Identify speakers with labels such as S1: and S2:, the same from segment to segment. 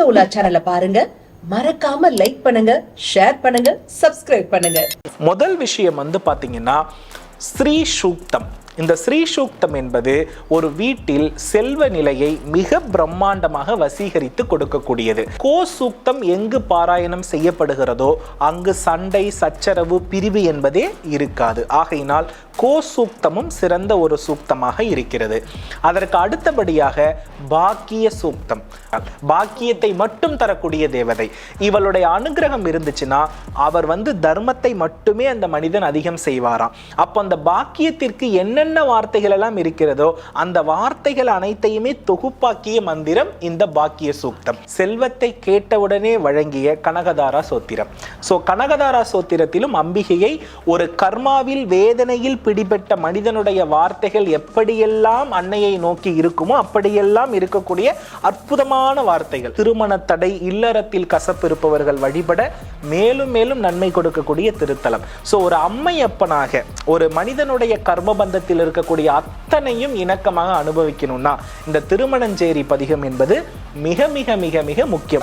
S1: ஆன்மீக உலா சேனலை பாருங்க. மறக்காம லைக் பண்ணுங்க ஷேர் பண்ணுங்க சப்ஸ்கிரைப் பண்ணுங்க.
S2: முதல் விஷயம் வந்து பாத்தீங்கன்னா ஸ்ரீ சூக்தம். இந்த ஸ்ரீசூக்தம் என்பது ஒரு வீட்டில் செல்வ நிலையை மிக பிரம்மாண்டமாக வசீகரித்து கொடுக்கக்கூடியது. கோ சூக்தம் எங்கு பாராயணம் செய்யப்படுகிறதோ அங்கு சண்டை சச்சரவு பிரிவு என்பதே இருக்காது. ஆகையினால் கோ சூக்தமும் சிறந்த ஒரு சூக்தமாக இருக்கிறது. அதற்கு அடுத்தபடியாக பாக்கிய சூக்தம். பாக்கியத்தை மட்டும் தரக்கூடிய தேவதை. இவளுடைய அனுகிரகம் இருந்துச்சுன்னா அவர் வந்து தர்மத்தை மட்டுமே அந்த மனிதன் அதிகம் செய்வாராம். அப்போ அந்த பாக்கியத்திற்கு என்னென்ன வார்த்தைகள் எல்லாம் இருக்கிறதோ அந்த வார்த்தைகள் அனைத்தையுமே தொகுப்பாக்கிய மந்திரம் இந்த பாக்கிய சூக்தம். செல்வத்தை கேட்டவுடனே வழங்கிய கனகதாரா சோத்திரம். ஸோ கனகதாரா சோத்திரத்திலும் அம்பிகையை ஒரு கர்மாவில் வேதனையில் பிடிபட்ட மனிதனுடைய வார்த்தைகள் எப்படியெல்லாம் அன்னையை நோக்கி இருக்குமோ அப்படியெல்லாம் இருக்கக்கூடிய அற்புதமான வார்த்தைகள். திருமண தடை இல்லறத்தில் கசப்பு இருப்பவர்கள் வழிபட மேலும் மேலும் நன்மை கொடுக்கக்கூடிய திருத்தலம். ஸோ ஒரு அம்மையப்பனாக ஒரு மனிதனுடைய கர்மபந்தத்தில் இருக்கக்கூடிய அத்தனையும் இணக்கமாக அனுபவிக்கணும்னா இந்த திருமணஞ்சேரி பதிகம் என்பது மிக மிக மிக மிக முக்கியம்.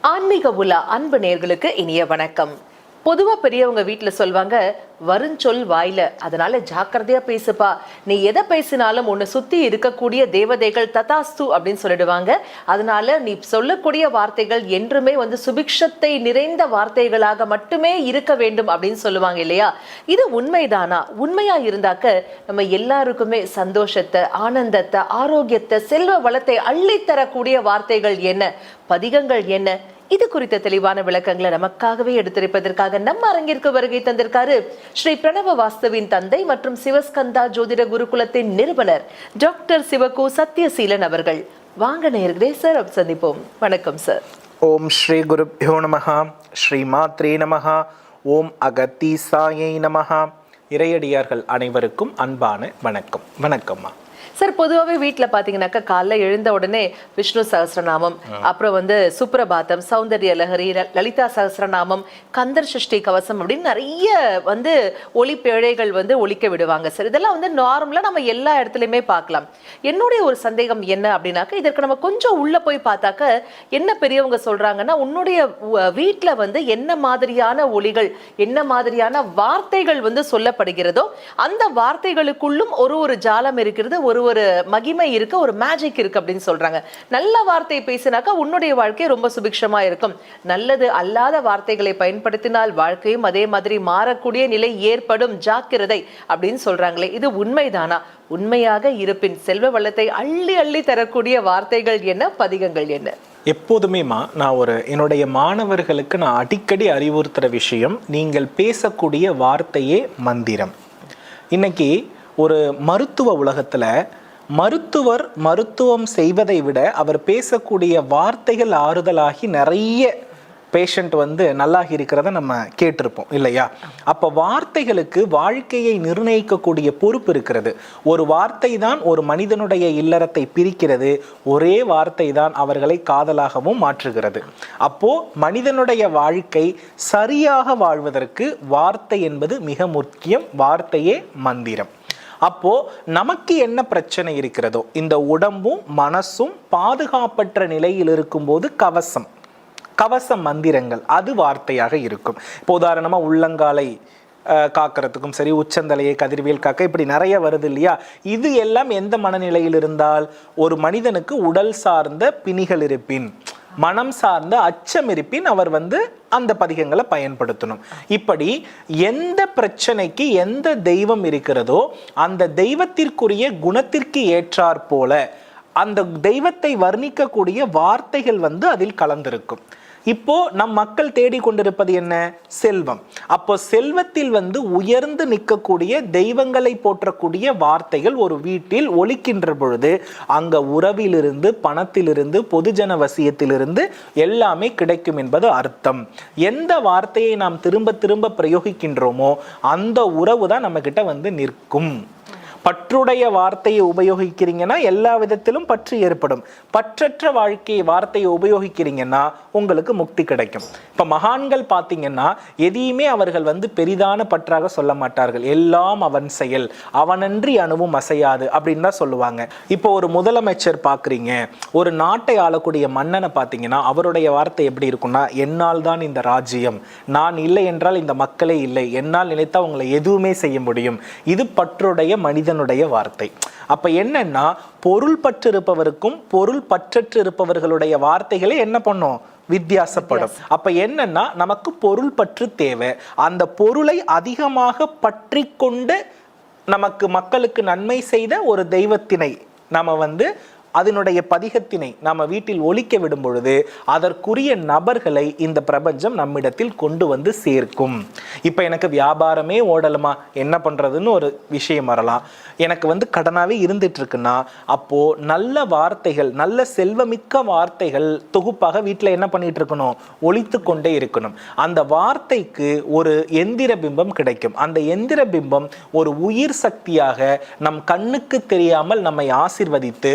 S1: ஆன்மீக உலா அன்பு நேர்களுக்கு இனிய வணக்கம். பொதுவாக பெரியவங்க வீட்டில் சொல்வாங்க வருஞ்சொல் வாயில. அதனால ஜாக்கிரதையா பேசுப்பா. நீ எதை பேசினாலும் உன்னை சுத்தி இருக்கக்கூடிய தேவதைகள் ததாஸ்து அப்படின்னு சொல்லிடுவாங்க. அதனால நீ சொல்லக்கூடிய வார்த்தைகள் என்றுமே வந்து சுபிக்ஷத்தை நிறைந்த வார்த்தைகளாக மட்டுமே இருக்க வேண்டும் அப்படின்னு சொல்லுவாங்க இல்லையா? இது உண்மைதானா? உண்மையா இருந்தாக்க நம்ம எல்லாருக்குமே சந்தோஷத்தை ஆனந்தத்தை ஆரோக்கியத்தை செல்வ வளத்தை அள்ளித்தரக்கூடிய வார்த்தைகள் என்ன? பதிகங்கள் என்ன? இது குறித்த தெளிவான விளக்கங்களை நமக்காகவே எடுத்திருப்பதற்காக நம்ம அரங்கிற்கு வருகை தந்திருக்காரு ஸ்ரீ பிரணவ வாஸ்தவின் தந்தை மற்றும் சிவஸ்கந்தா ஜோதிட குருகுலத்தின் நிறுவனர் டாக்டர் சிவகு சத்யசீலன் அவர்கள். வாங்க நேர்களே சார் சந்திப்போம். வணக்கம் சார்
S2: ஓம் ஸ்ரீ குருப்யோ நமகா ஸ்ரீ மாத்ரே நமகா ஓம் அகத்தீசாயை நமகா இறையடியார்கள் அனைவருக்கும் அன்பான வணக்கம். வணக்கம்மா.
S1: சார் பொதுவாகவே வீட்டில் பார்த்தீங்கன்னாக்கா காலைல எழுந்த உடனே விஷ்ணு சகஸ்ரநாமம் அப்புறம் வந்து சுப்ரபாதம் சௌந்தர்ய லஹரி லலிதா சகஸ்ரநாமம் கந்தர் சஷ்டி கவசம் அப்படின்னு நிறைய வந்து ஒளி பிழைகள் வந்து ஒலிக்க விடுவாங்க சார். இதெல்லாம் வந்து நார்மலாக நம்ம எல்லா இடத்துலையுமே பார்க்கலாம் என்னுடைய ஒரு சந்தேகம் என்ன அப்படின்னாக்கா இதற்கு நம்ம கொஞ்சம் உள்ள போய் பார்த்தாக்க என்ன பெரியவங்க சொல்றாங்கன்னா உன்னுடைய வீட்டில் வந்து என்ன மாதிரியான ஒளிகள் என்ன மாதிரியான வார்த்தைகள் வந்து சொல்லப்படுகிறதோ அந்த வார்த்தைகளுக்குள்ளும் ஒரு ஒரு ஜாலம் இருக்கிறது ஒரு ஒரு மகிமை இருக்கு ஒரு மேஜிக் இருக்கு அப்படின்னு சொல்றாங்க. நல்ல வார்த்தை பேசினாக்கா உன்னுடைய வாழ்க்கை ரொம்ப சுபிக்ஷமா இருக்கும். நல்லது அல்லாத வார்த்தைகளை பயன்படுத்தினால் வாழ்க்கையும் அதே மாதிரி மாறக்கூடிய நிலை ஏற்படும். ஜாக்கிரதை அப்படின்னு சொல்றாங்களே இது உண்மைதானா? உண்மையாக இருப்பின் செல்வ வளத்தை அள்ளி அள்ளி தரக்கூடிய வார்த்தைகள் என்ன பதிகங்கள் என்ன?
S2: எப்போதுமேமா நான் ஒரு என்னுடைய மாணவர்களுக்கு நான் அடிக்கடி அறிவுறுத்துகிற விஷயம் நீங்கள் பேசக்கூடிய வார்த்தையே மந்திரம். இன்னைக்கு ஒரு மருத்துவ உலகத்தில் மருத்துவர் மருத்துவம் செய்வதை விட அவர் பேசக்கூடிய வார்த்தைகள் ஆறுதலாகி நிறைய பேஷண்ட் வந்து நல்லாகி இருக்கிறத நம்ம கேட்டிருப்போம் இல்லையா? அப்போ வார்த்தைகளுக்கு வாழ்க்கையை நிர்ணயிக்கக்கூடிய பொறுப்பு இருக்கிறது. ஒரு வார்த்தை தான் ஒரு மனிதனுடைய இல்லறத்தை பிரிக்கிறது ஒரே வார்த்தை தான் அவர்களை காதலாகவும் மாற்றுகிறது. அப்போ மனிதனுடைய வாழ்க்கை சரியாக வாழ்வதற்கு வார்த்தை என்பது மிக முக்கியம் வார்த்தையே மந்திரம். அப்போ நமக்கு என்ன பிரச்சனை இருக்கிறதோ இந்த உடம்பும் மனசும் பாதுகாப்பற்ற நிலையில் இருக்கும்போது கவசம் கவச மந்திரங்கள் அது வார்த்தையாக இருக்கும். இப்போ உதாரணமாக உள்ளங்காலை காக்கிறதுக்கும் சரி உச்சந்தலையை கதிர்வியல் காக்க இப்படி நிறைய வருது இல்லையா? இது எல்லாம் எந்த மனநிலையில் இருந்தால் ஒரு மனிதனுக்கு உடல் சார்ந்த பிணிகள் இருப்பின் மனம் சார்ந்த அச்சம் இருப்பின் அவர் வந்து அந்த பதிகங்களை பயன்படுத்தணும். இப்படி எந்த பிரச்சனைக்கு எந்த தெய்வம் இருக்கிறதோ அந்த தெய்வத்திற்குரிய குணத்திற்கு ஏற்றாற் போல அந்த தெய்வத்தை வர்ணிக்கக்கூடிய வார்த்தைகள் வந்து அதில் கலந்திருக்கும். இப்போ நம் மக்கள் தேடிக்கொண்டிருப்பது என்ன? செல்வம். அப்போ செல்வத்தில் வந்து உயர்ந்து நிற்கக்கூடிய தெய்வங்களை போற்றக்கூடிய வார்த்தைகள் ஒரு வீட்டில் ஒலிக்கின்ற பொழுது அங்க உறவிலிருந்து பணத்திலிருந்து பொதுஜன வசியத்திலிருந்து எல்லாமே கிடைக்கும் என்பது அர்த்தம். எந்த வார்த்தையை நாம் திரும்ப திரும்ப பிரயோகிக்கின்றோமோ அந்த உறவு தான் நம்ம கிட்ட வந்து நிற்கும். பற்றுடைய வார்த்தையை உபயோகிக்கிறீங்கன்னா எல்லா விதத்திலும் பற்று ஏற்படும். பற்றற்ற வாழ்க்கை வார்த்தையை உபயோகிக்கிறீங்கன்னா உங்களுக்கு முக்தி கிடைக்கும். இப்போ மகான்கள் பார்த்தீங்கன்னா எதையுமே அவர்கள் வந்து பெரிதான பற்றாக சொல்ல மாட்டார்கள். எல்லாம் அவன் செயல். அவனன்றி அணுவும் அசையாது அப்படின்னு தான் சொல்லுவாங்க. இப்போ ஒரு முதலமைச்சர் பார்க்குறீங்க ஒரு நாட்டை ஆளக்கூடிய மன்னனை பார்த்தீங்கன்னா அவருடைய வார்த்தை எப்படி இருக்கும்னா என்னால் தான் இந்த ராஜ்யம். நான் இல்லை என்றால் இந்த மக்களே இல்லை. என்னால் நினைத்தா அவங்களை எதுவுமே செய்ய முடியும். இது பற்றுடைய மனிதனுடைய வார்த்தை. அப்ப என்னன்னா பொருள் பற்று இருப்பவருக்கும் பொருள் பற்றற்று இருப்பவர்களுடைய வார்த்தைகளே என்ன பண்ணும்? வித்தியாசப்படும். அப்ப என்னன்னா நமக்கு பொருள் பற்று தேவை. அந்த பொருளை அதிகமாக பற்றி கொண்டு நமக்கு மக்களுக்கு நன்மை செய்த ஒரு தெய்வத்தினை நாம வந்து அதனுடைய பதிகத்தினை நாம வீட்டில் ஒழிக்க விடும் பொழுது அதற்குரிய நபர்களை இந்த பிரபஞ்சம் நம்மிடத்தில் கொண்டு வந்து சேர்க்கும். இப்போ எனக்கு வியாபாரமே ஓடலுமா? என்ன பண்ணுறதுன்னு ஒரு விஷயம் வரலாம். எனக்கு வந்து கடனாகவே இருந்துட்டுருக்குன்னா அப்போது நல்ல வார்த்தைகள் நல்ல செல்வமிக்க வார்த்தைகள் தொகுப்பாக வீட்டில் என்ன பண்ணிட்டு இருக்கணும் ஒழித்து கொண்டே இருக்கணும். அந்த வார்த்தைக்கு ஒரு எந்திர பிம்பம் கிடைக்கும். அந்த எந்திர பிம்பம் ஒரு உயிர் சக்தியாக நம் கண்ணுக்கு தெரியாமல் நம்மை ஆசிர்வதித்து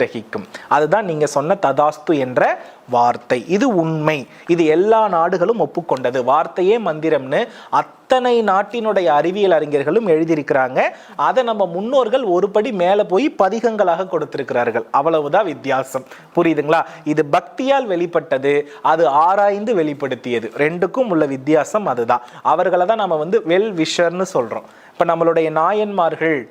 S2: கிரகிக்கும் அதுதான் நீங்க சொன்ன ததாஸ்து என்ற வார்த்தை. இது உண்மை. இது எல்லா நாடுகளும் ஒப்புக்கொண்டது. வார்த்தையே மந்திரம்னு அத்தனை நாட்டினுடைய அறிவியல் அறிஞர்களும் எழுதியிருக்கிறாங்க. அதை நம்ம முன்னோர்கள் ஒரு படி மேலே போய் பதிகங்களாக கொடுத்திருக்கிறார்கள். அவ்வளவுதான் வித்தியாசம். புரியுதுங்களா? இது பக்தியால் வெளிப்பட்டது. அது ஆராய்ந்து வெளிப்படுத்தியது. ரெண்டுக்கும் உள்ள வித்தியாசம் அதுதான். அவர்களை தான் நம்ம வந்து வெல் விஷர்னு சொல்றோம். இப்போ நம்மளுடைய நாயன்மார்கள்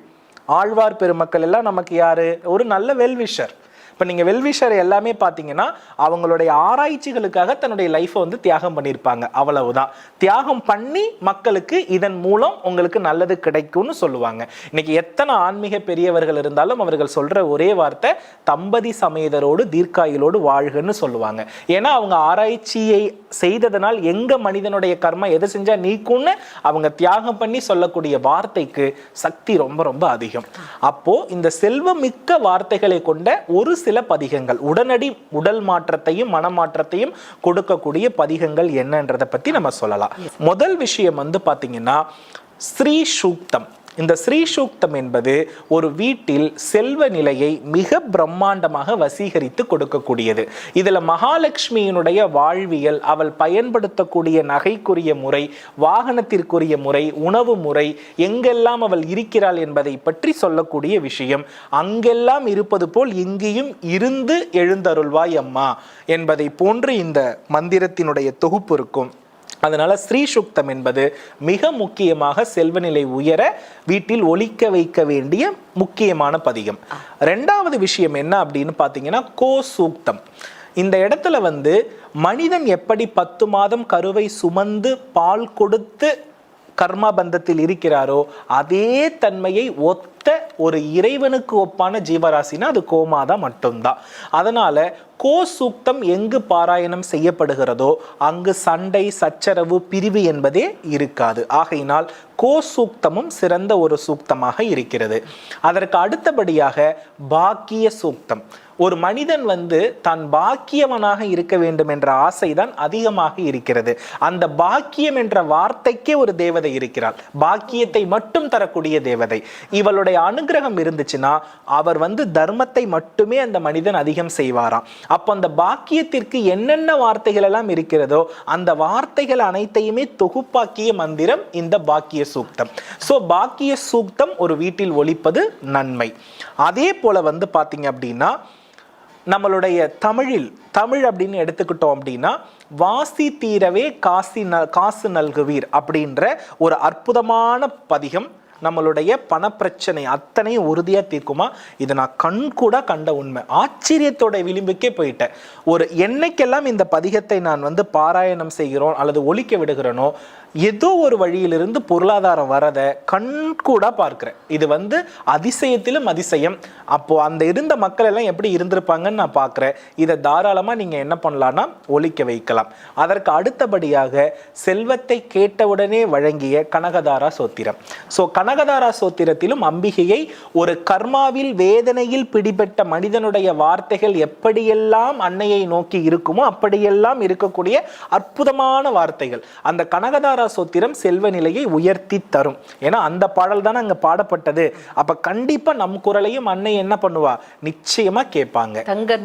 S2: ஆழ்வார் பெருமக்கள் எல்லாம் நமக்கு யாரு? ஒரு நல்ல வெல்விஷர் இப்போ நீங்கள் வெல்விஷர் எல்லாமே பார்த்தீங்கன்னா அவங்களுடைய ஆராய்ச்சிகளுக்காக தன்னுடைய லைஃப்பை வந்து தியாகம் பண்ணியிருப்பாங்க அவ்வளவுதான். தியாகம் பண்ணி மக்களுக்கு இதன் மூலம் உங்களுக்கு நல்லது கிடைக்கும்னு சொல்லுவாங்க. இன்னைக்கு எத்தனை ஆன்மீக பெரியவர்கள் இருந்தாலும் அவர்கள் சொல்ற ஒரே வார்த்தை தம்பதி சமேதரோடு தீர்க்காயிலோடு வாழ்கன்னு சொல்லுவாங்க. ஏன்னா அவங்க ஆராய்ச்சியை செய்ததனால் எங்க மனிதனுடைய கர்மா எதை செஞ்சா நீக்கும்னு அவங்க தியாகம் பண்ணி சொல்லக்கூடிய வார்த்தைக்கு சக்தி ரொம்ப ரொம்ப அதிகம். அப்போ இந்த செல்வமிக்க வார்த்தைகளை கொண்ட ஒரு சில பதிகங்கள். உடனடி உடல் மாற்றத்தையும் மனமாற்றத்தையும் கொடுக்கக்கூடிய பதிகங்கள் என்னன்றதை பத்தி நம்ம சொல்லலாம். முதல் விஷயம் வந்து பாத்தீங்கன்னா ஸ்ரீ சூக்தம். இந்த ஸ்ரீ சூக்தம் என்பது ஒரு வீட்டில் செல்வ நிலையை மிக பிரம்மாண்டமாக வசீகரித்து கொடுக்கக்கூடியது. இதில் மகாலட்சுமியினுடைய வாழ்வியல் அவள் பயன்படுத்தக்கூடிய நகைக்குரிய முறை வாகனத்திற்குரிய முறை உணவு முறை எங்கெல்லாம் அவள் இருக்கிறாள் என்பதை பற்றி சொல்லக்கூடிய விஷயம். அங்கெல்லாம் இருப்பது போல் இங்கேயும் இருந்து எழுந்தருள்வாய் அம்மா என்பதை போன்று இந்த மந்திரத்தினுடைய தொகுப்பு இருக்கும். அதனால் ஸ்ரீ சுக்தம் என்பது மிக முக்கியமாக செல்வநிலை உயர வீட்டில் ஒழிக்க வைக்க வேண்டிய முக்கியமான பதிகம். ரெண்டாவது விஷயம் என்ன அப்படின்னு பார்த்தீங்கன்னா கோ சூக்தம் இந்த இடத்துல வந்து மனிதன் எப்படி பத்து மாதம் கருவை சுமந்து பால் கொடுத்து கர்மா பந்தத்தில் இருக்கிறாரோ அதே தன்மையை ஒத்த ஒரு இறைவனுக்கு ஒப்பான ஜீவராசினா அது கோமாதா மட்டும்தான். அதனால கோ சூக்தம் எங்கு பாராயணம் செய்யப்படுகிறதோ அங்கு சண்டை சச்சரவு பிரிவு என்பதே இருக்காது. ஆகையினால் கோ சூக்தமும் சிறந்த ஒரு சூக்தமாக இருக்கிறது. அதற்கு அடுத்தபடியாக பாக்கிய சூக்தம். ஒரு மனிதன் வந்து தான் பாக்கியவனாக இருக்க வேண்டும் என்ற ஆசைதான் அதிகமாக இருக்கிறது. அந்த பாக்கியம் என்ற வார்த்தைக்கே ஒரு தேவதை இருக்கிறாள். பாக்கியத்தை மட்டும் தரக்கூடிய தேவதை. இவளுடைய அனுகிரகம் இருந்துச்சுன்னா அவர் வந்து தர்மத்தை மட்டுமே அந்த மனிதன் அதிகம் செய்வாராம். அப்போ அந்த பாக்கியத்திற்கு என்னென்ன வார்த்தைகள் எல்லாம் இருக்கிறதோ அந்த வார்த்தைகள் அனைத்தையுமே தொகுப்பாக்கிய மந்திரம் இந்த பாக்கிய சூக்தம். ஸோ பாக்கிய சூக்தம் ஒரு வீட்டில் ஒழிப்பது நன்மை. அதே போல வந்து பார்த்தீங்க அப்படின்னா நம்மளுடைய தமிழில் தமிழ் அப்படின்னு எடுத்துக்கிட்டோம் அப்படின்னா வாசி தீரவே காசி ந காசு நல்குவீர் அப்படின்ற ஒரு அற்புதமான பதிகம் நம்மளுடைய பணப்பிரச்சனை அத்தனை உறுதியாக தீர்க்குமா? இதை நான் கண் கூட கண்ட உண்மை. ஆச்சரியத்தோட விளிம்புக்கே போயிட்டேன். ஒரு என்னைக்கெல்லாம் இந்த பதிகத்தை நான் வந்து பாராயணம் செய்கிறோம் அல்லது ஒழிக்க விடுகிறேனோ ஏதோ ஒரு வழியிலிருந்து பொருளாதாரம் வரதை கண் கூட பார்க்குறேன். இது வந்து அதிசயத்திலும் அதிசயம். அப்போது அந்த இருந்த மக்கள் எல்லாம் எப்படி இருந்திருப்பாங்கன்னு நான் பார்க்குறேன். இதை தாராளமாக நீங்கள் என்ன பண்ணலான்னா ஒழிக்க வைக்கலாம். அதற்கு அடுத்தபடியாக செல்வத்தை கேட்டவுடனே வழங்கிய கனகதாரா சோத்திரம். ஸோ கனகதாரா சோத்திரத்திலும் அம்பிகையை ஒரு கர்மாவில் வேதனையில் பிடிபட்ட மனிதனுடைய வார்த்தைகள் எப்படியெல்லாம் அன்னையை நோக்கி இருக்குமோ அப்படியெல்லாம் இருக்கக்கூடிய அற்புதமான வார்த்தைகள். அந்த கனகதாரா சோத்திரம் செல்வ நிலையை உயர்த்தி தரும். ஏன்னா அந்த பாடல் தானே அங்கே பாடப்பட்டது. அப்போ கண்டிப்பாக நம் குரலையும் அன்னையை என்ன பண்ணுவா? நிச்சயமா கேட்பாங்க.
S1: தங்க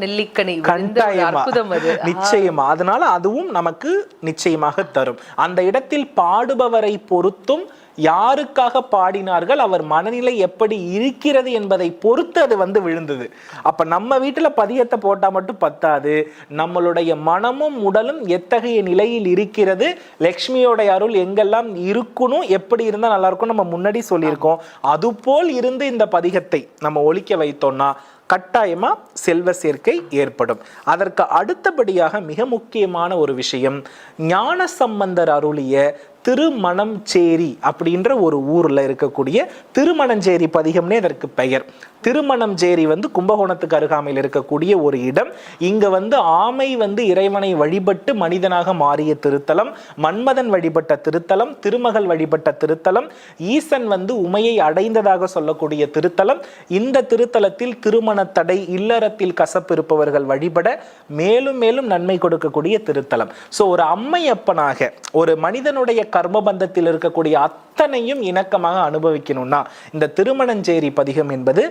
S1: அற்புதம் அது.
S2: நிச்சயமா. அதனால அதுவும் நமக்கு நிச்சயமாக தரும். அந்த இடத்தில் பாடுபவரை பொறுத்தும் யாருக்காக பாடினார்கள் அவர் மனநிலை எப்படி இருக்கிறது என்பதை பொறுத்து அது வந்து விழுந்தது. அப்ப நம்ம வீட்டுல பதியத்தை போட்டா மட்டும் பத்தாது. நம்மளுடைய மனமும் உடலும் எத்தகைய நிலையில் இருக்கிறது? லக்ஷ்மியோடைய அருள் எங்கெல்லாம் இருக்கணும் எப்படி இருந்தா நல்லா இருக்கும் நம்ம முன்னாடி சொல்லியிருக்கோம். அதுபோல் இருந்து இந்த பதிகத்தை நம்ம ஒழிக்க வைத்தோம்னா கட்டாயமா செல்வ சேர்க்கை ஏற்படும். அதற்கு அடுத்தபடியாக மிக முக்கியமான ஒரு விஷயம் ஞான சம்பந்தர் அருளிய திருமணஞ்சேரி அப்படின்ற ஒரு ஊரில் இருக்கக்கூடிய திருமணஞ்சேரி பதிகம்னே அதற்கு பெயர். திருமணஞ்சேரி வந்து கும்பகோணத்துக்கு அருகாமையில் இருக்கக்கூடிய ஒரு இடம். இங்கே வந்து ஆமை வந்து இறைவனை வழிபட்டு மனிதனாக மாறிய திருத்தலம் மன்மதன் வழிபட்ட திருத்தலம் திருமகள் வழிபட்ட திருத்தலம் ஈசன் வந்து உமையை அடைந்ததாக சொல்லக்கூடிய திருத்தலம். இந்த திருத்தலத்தில் திருமண தடை இல்லறத்தில் கசப்பு இருப்பவர்கள் வழிபட மேலும் மேலும் நன்மை கொடுக்கக்கூடிய திருத்தலம். ஸோ ஒரு அம்மையப்பனாக ஒரு மனிதனுடைய கர்மபந்தத்தில் இருக்கக்கூடிய அத்தனையும் இணக்கமாக அனுபவிக்கணும்னா இந்த திருமணஞ்சேரி பதிகம் என்பது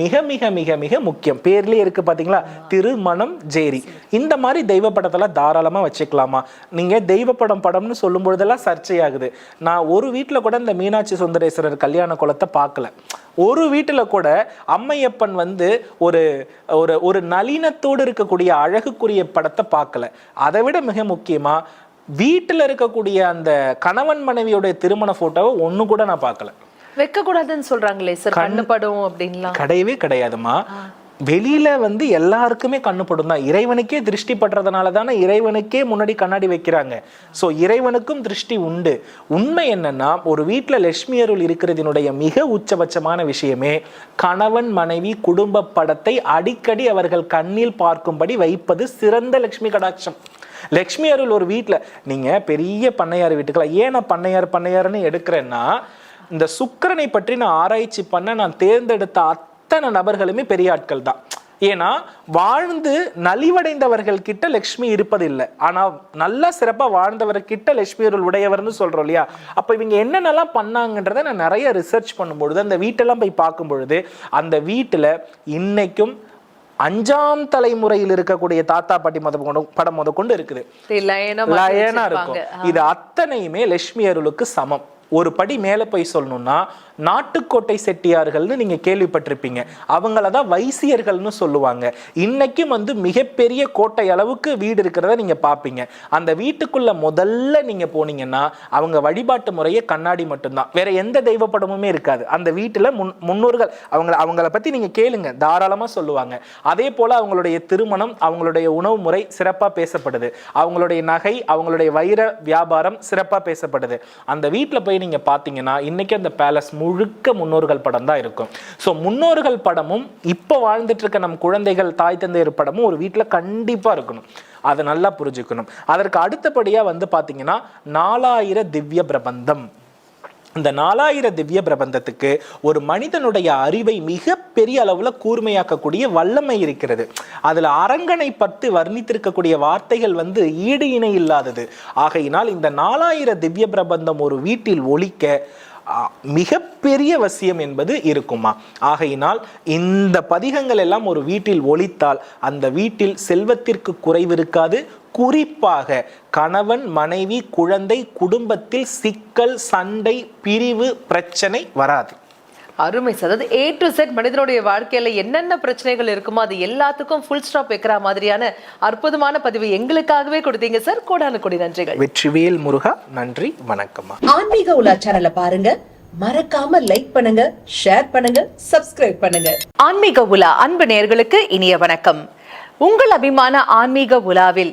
S2: மிக மிக மிக மிக முக்கியம். பேர்லயே இருக்கு பாத்தீங்களா? திருமணம் ஜேரி. இந்த மாதிரி தெய்வ படத்தெல்லாம் தாராளமா வச்சுக்கலாமா? நீங்க தெய்வ படம் படம்னு சொல்லும் பொழுதெல்லாம் சர்ச்சையாகுது. நான் ஒரு வீட்டுல கூட இந்த மீனாட்சி சுந்தரேஸ்வரர் கல்யாண குலத்தை பார்க்கல ஒரு வீட்டில் கூட அம்மையப்பன் வந்து ஒரு ஒரு ஒரு நளினத்தோடு இருக்கக்கூடிய அழகுக்குரிய படத்தை பார்க்கல அதை விட மிக முக்கியமாக வீட்டுல இருக்கக்கூடிய அந்த கணவன் மனைவியோட திருமண போட்டோவை ஒண்ணு கூட நான் பார்க்கல.
S1: வைக்க கூடாதுன்னு சொல்றாங்களே சார் கண்ணுப்படும் அப்படின்லாம்.
S2: கிடையவே கிடையாதுமா வெளியில வந்து எல்லாருக்குமே கண்ணுப்படும் தான். இறைவனுக்கே திருஷ்டி படுறதுனால தானே இறைவனுக்கே முன்னாடி கண்ணாடி வைக்கிறாங்க. சோ இறைவனுக்கும் திருஷ்டி உண்டு. உண்மை என்னன்னா ஒரு வீட்டுல லட்சுமி அருள் இருக்கிறதினுடைய மிக உச்சபட்சமான விஷயமே கணவன் மனைவி குடும்ப படத்தை அடிக்கடி அவர்கள் கண்ணில் பார்க்கும்படி வைப்பது சிறந்த லட்சுமி கடாட்சம். லக்ஷ்மி அருள் ஒரு வீட்டில் நீங்கள் பெரிய பண்ணையார் வீட்டுக்கெல்லாம் ஏன் நான் பண்ணையார் பண்ணையார்னு எடுக்கிறேன்னா இந்த சுக்கரனை பற்றி நான் ஆராய்ச்சி பண்ண நான் தேர்ந்தெடுத்த அத்தனை நபர்களுமே பெரிய ஆட்கள் தான். ஏன்னா வாழ்ந்து நலிவடைந்தவர்கள் கிட்ட லக்ஷ்மி இருப்பதில்லை. ஆனா நல்லா சிறப்பா வாழ்ந்தவர் கிட்ட லட்சுமி அருள் உடையவர்னு சொல்றோம் இல்லையா? அப்ப இவங்க என்னென்னலாம் பண்ணாங்கன்றத நான் நிறைய ரிசர்ச் பண்ணும்பொழுது அந்த வீட்டெல்லாம் போய் பார்க்கும் பொழுது அந்த வீட்டுல இன்னைக்கும் அஞ்சாம் தலைமுறையில் இருக்கக்கூடிய தாத்தா பாட்டி மத கொண்டு- படம் முத கொண்டு இருக்குது.
S1: லயனா.
S2: இருக்கும். இது அத்தனையுமே லட்சுமி அருளுக்கு சமம். ஒரு படி மேலே போய் சொல்லணும்னா நாட்டுக்கோட்டை செட்டியார்கள்னு நீங்கள் கேள்விப்பட்டிருப்பீங்க. அவங்கள தான் வைசியர்கள்னு சொல்லுவாங்க. இன்னைக்கும் வந்து மிகப்பெரிய கோட்டை அளவுக்கு வீடு இருக்கிறத நீங்கள் பார்ப்பீங்க அந்த வீட்டுக்குள்ள முதல்ல நீங்கள் போனீங்கன்னா அவங்க வழிபாட்டு முறையே கண்ணாடி மட்டும்தான். வேற எந்த தெய்வ படமுமே இருக்காது. அந்த வீட்டில் முன் முன்னோர்கள் அவங்கள அவங்கள பற்றி நீங்கள் கேளுங்க. தாராளமாக சொல்லுவாங்க. அதே போல் அவங்களுடைய திருமணம் அவங்களுடைய உணவு முறை சிறப்பாக பேசப்படுது. அவங்களுடைய நகை அவங்களுடைய வைர வியாபாரம் சிறப்பாக பேசப்படுது. அந்த வீட்டில் போய் நீங்க பாத்தீங்கன்னா இன்னைக்கு அந்த பேலஸ் முழுக்க முன்னோர்கள் படம் தான் இருக்கும். ஸோ முன்னோர்கள் படமும் இப்போ வாழ்ந்துட்டு இருக்க நம் குழந்தைகள் தாய் தந்தையர் படமும் ஒரு வீட்டுல கண்டிப்பா இருக்கணும். அதை நல்லா புரிஞ்சுக்கணும். அதற்கு அடுத்தபடியா வந்து பாத்தீங்கன்னா நாலாயிர திவ்ய பிரபந்தம். இந்த நாலாயிர திவ்ய பிரபந்தத்துக்கு ஒரு மனிதனுடைய அறிவை மிக பெரிய அளவுல கூர்மையாக்கக்கூடிய வல்லமை இருக்கிறது. அதுல அரங்கனை பத்து வர்ணித்திருக்கக்கூடிய வார்த்தைகள் வந்து ஈடு இணை இல்லாதது. ஆகையினால் இந்த நாலாயிர திவ்ய பிரபந்தம் ஒரு வீட்டில் ஒழிக்க மிகப்பெரிய வசியம் என்பது இருக்குமா? ஆகையினால் இந்த பதிகங்கள் எல்லாம் ஒரு வீட்டில் ஒழித்தால் அந்த வீட்டில் செல்வத்திற்கு குறைவு இருக்காது. குறிப்பாக கணவன் மனைவி குழந்தை குடும்பத்தில் சிக்கல் சண்டை பிரிவு பிரச்சனை வராது.
S1: அருமை சார். அதாவது ஏ டு செட் மனிதனுடைய வாழ்க்கையில என்னென்ன பிரச்சனைகள் இருக்குமோ அது எல்லாத்துக்கும் ஃபுல் ஸ்டாப் வைக்கிற மாதிரியான அற்புதமான பதிவு எங்களுக்காகவே கொடுத்தீங்க சார். கோடானு கோடி நன்றிகள்.
S2: வெற்றிவேல் முருகா நன்றி வணக்கம்மா.
S3: ஆன்மீக உலா சேனலை பாருங்க. மறக்காம லைக் பண்ணுங்க ஷேர் பண்ணுங்க சப்ஸ்கிரைப் பண்ணுங்க.
S1: ஆன்மீக உலா அன்பு நேயர்களுக்கு இனிய வணக்கம். உங்கள் அபிமான ஆன்மீக உலாவில்